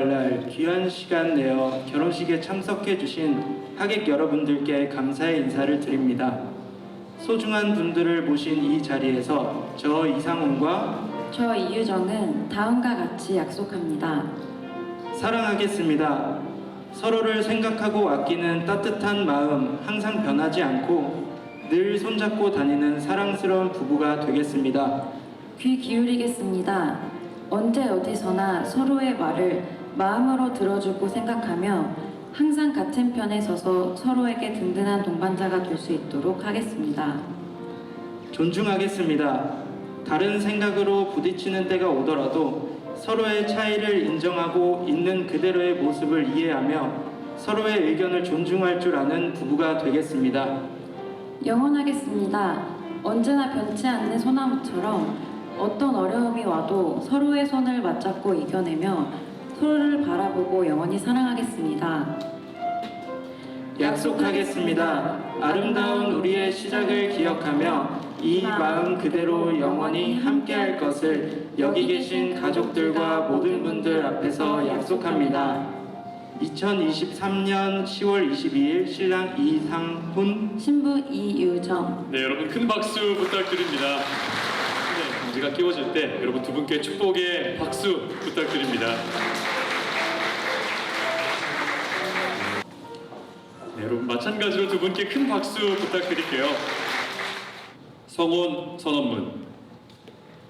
가을날 귀한 시간 내어 결혼식에 참석해 주신 하객 여러분들께 감사의 인사를 드립니다. 소중한 분들을 모신 이 자리에서 저 이상훈과 저 이유정은 다음과 같이 약속합니다. 사랑하겠습니다. 서로를 생각하고 아끼는 따뜻한 마음 항상 변하지 않고 늘 손잡고 다니는 사랑스러운 부부가 되겠습니다. 귀 기울이겠습니다. 언제 어디서나 서로의 말을 마음으로 들어주고 생각하며 항상 같은 편에 서서 서로에게 든든한 동반자가 될 수 있도록 하겠습니다. 존중하겠습니다. 다른 생각으로 부딪히는 때가 오더라도 서로의 차이를 인정하고 있는 그대로의 모습을 이해하며 서로의 의견을 존중할 줄 아는 부부가 되겠습니다. 영원하겠습니다. 언제나 변치 않는 소나무처럼 어떤 어려움이 와도 서로의 손을 맞잡고 이겨내며 서로를 바라보고 영원히 사랑하겠습니다. 약속하겠습니다. 아름다운 우리의 시작을 기억하며 이 마음 그대로 영원히 함께할 것을 여기 계신 가족들과 모든 분들 앞에서 약속합니다. 2023년 10월 22일 신랑 이상훈 신부 이유정 네, 여러분 큰 박수 부탁드립니다. 네, 공지가 끼워질 때 여러분 두 분께 축복의 박수 부탁드립니다. 네, 여러분 마찬가지로 두 분께 큰 박수 부탁드릴게요. 성혼 선언문.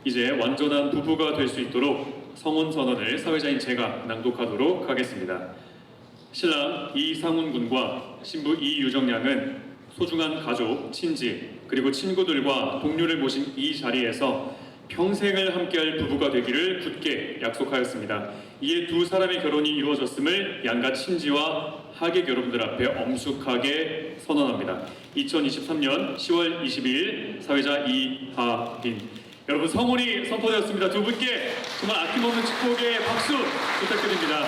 이제 완전한 부부가 될 수 있도록 성혼 선언을 사회자인 제가 낭독하도록 하겠습니다. 신랑 이상훈 군과 신부 이유정 양은 소중한 가족, 친지, 그리고 친구들과 동료를 모신 이 자리에서 평생을 함께할 부부가 되기를 굳게 약속하였습니다. 이에 두 사람의 결혼이 이루어졌음을 양가 친지와 하객 여러분들 앞에 엄숙하게 선언합니다. 2023년 10월 22일 사회자 이하빈 여러분 성혼이 선포되었습니다. 두 분께 정말 아낌없는 축복의 박수 부탁드립니다.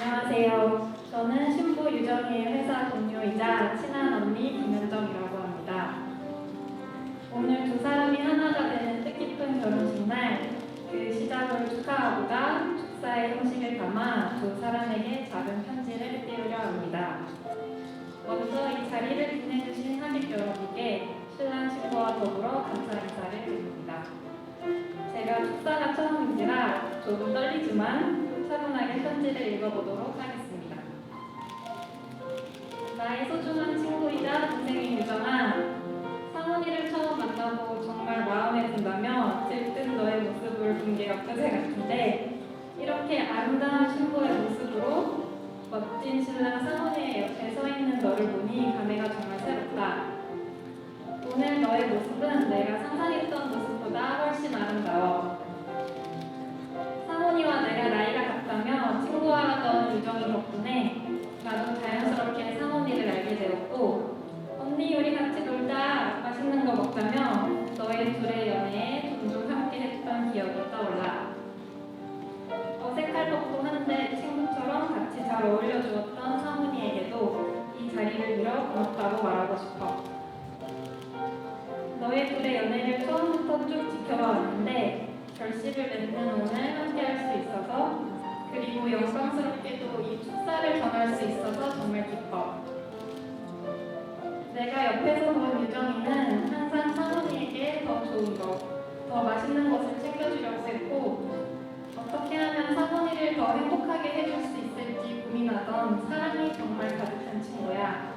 안녕하세요. 저는 신부 유정의 회사 동료이자 친한 언니 김현정이라고. 오늘 두 사람이 하나가 되는 뜻깊은 결혼식 날 그 시작을 축하하고자 축사의 형식을 담아 두 사람에게 작은 편지를 띄우려 합니다. 먼저 이 자리를 빛내주신 하객 여러분께 신랑 신부와 더불어 감사 인사를 드립니다. 제가 축사가 처음인지라 조금 떨리지만 차분하게 편지를 읽어보도록 하겠습니다. 나의 소중한 친구이자 동생인 유정아, 상훈이를 처음 만나고 정말 마음에 든다며 들뜬 너의 모습을 본 게 엊그제 같은데 이렇게 아름다운 신부의 모습으로 멋진 신랑 사모니의 옆에 서 있는 너를 보니 감회가 정말 새롭다. 오늘 너의 모습은 내가 상상했던 모습 둘의 연애를 처음부터 쭉 지켜봐 왔는데 결실을 맺는 오늘 함께 할 수 있어서 그리고 영광스럽게도 이 축사를 전할 수 있어서 정말 기뻐. 내가 옆에서 본 유정이는 항상 사모니에게 더 좋은 것, 더 맛있는 것을 챙겨주려고 했고 어떻게 하면 사모니를 더 행복하게 해줄 수 있을지 고민하던 사랑이 정말 가득한 친구야.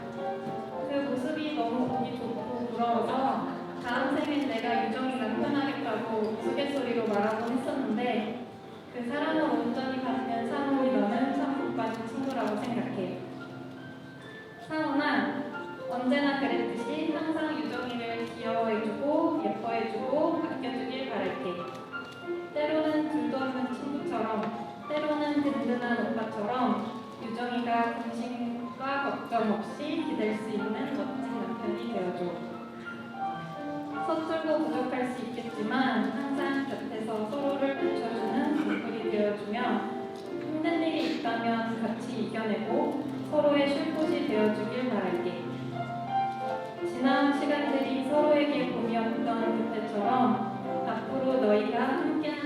말하곤 했었는데 그 사랑을 온전히 받는 사모니 너는 참 복받은 친구라고 생각해. 사모나 언제나 그랬듯이 항상 유정이를 귀여워해주고 예뻐해주고 아껴주길 바랄게. 때로는 둘도 없는 친구처럼 때로는 든든한 오빠처럼 유정이가 근심과 걱정 없이 기댈 수 있는 멋진 남편이 되어줘. 서툴고 부족할 수 있겠지만 항상 곁에서 서로를 붙여주는 동물이 되어주며 힘든 일이 있다면 같이 이겨내고 서로의 쉴 곳이 되어주길 바랄게. 지난 시간들이 서로에게 봄이었던 그때처럼 앞으로 너희가 함께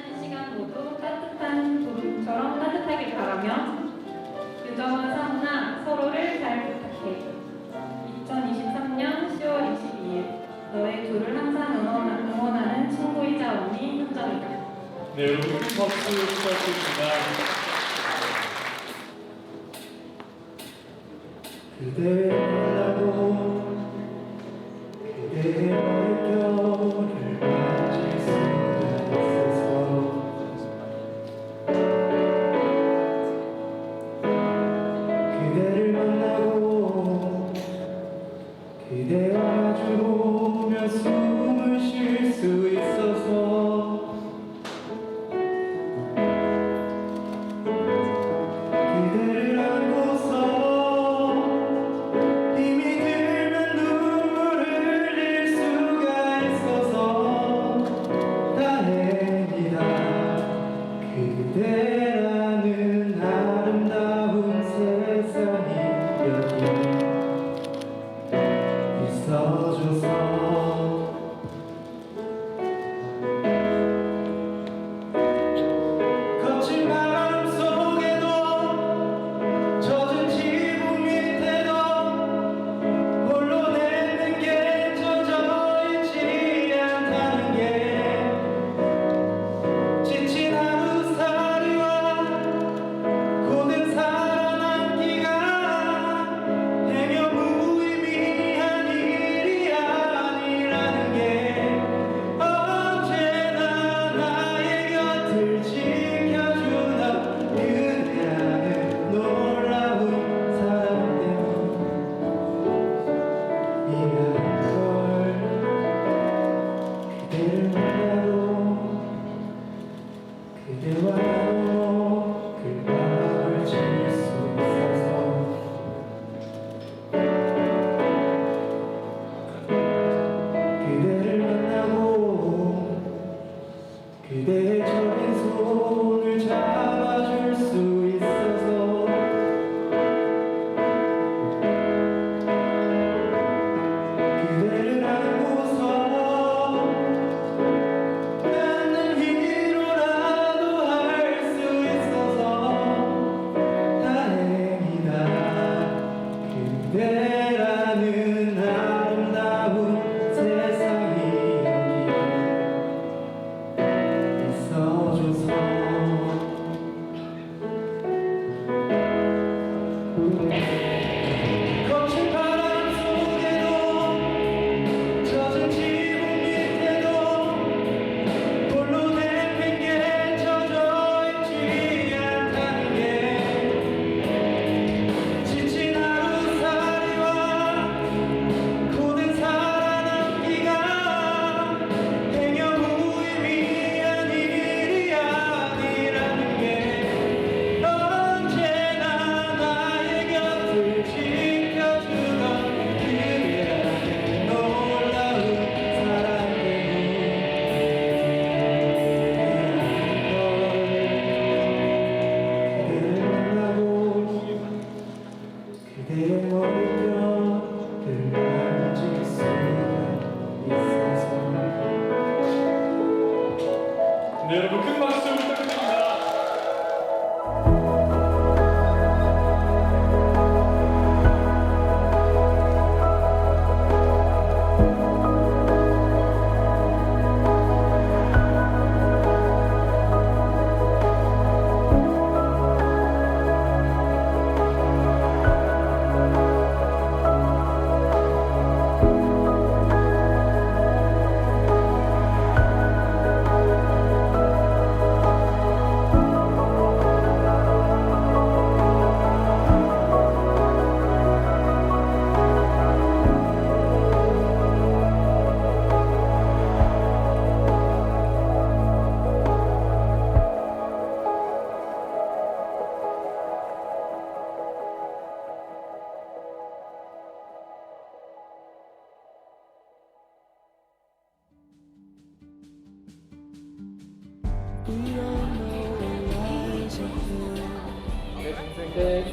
박수 부탁드립니다. 그대 네 여러분 끝나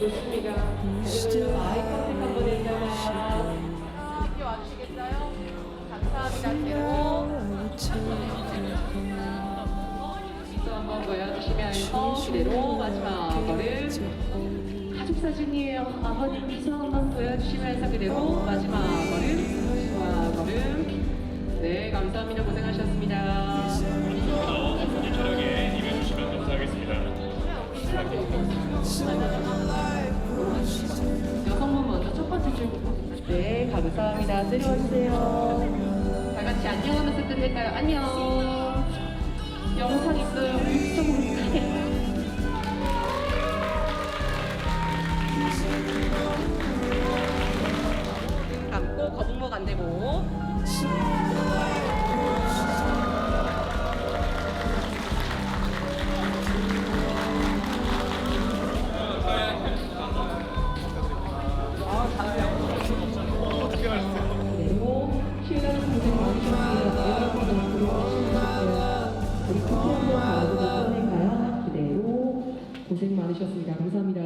좋습니다. 그러면 아이 컨택 한번 해주세요. 이렇게 와주시겠어요? 감사합니다. 또 한번 보여주시면서 그대로 마지막 걸음 가족 사진이에요. 아버님 미소 한번 보여주시면서 그대로 마지막 걸음 마지막 걸음 네 감사합니다. 고생하셨습니다. 사진 촬영에 임해주시면 감사하겠습니다. 여성분 먼저 첫 번째 줄부터. 네 감사합니다. 내려와주세요. 다 같이 안녕 하면서 끝낼까요? 안녕. 영상 있어요. 많으셨습니다. 감사합니다.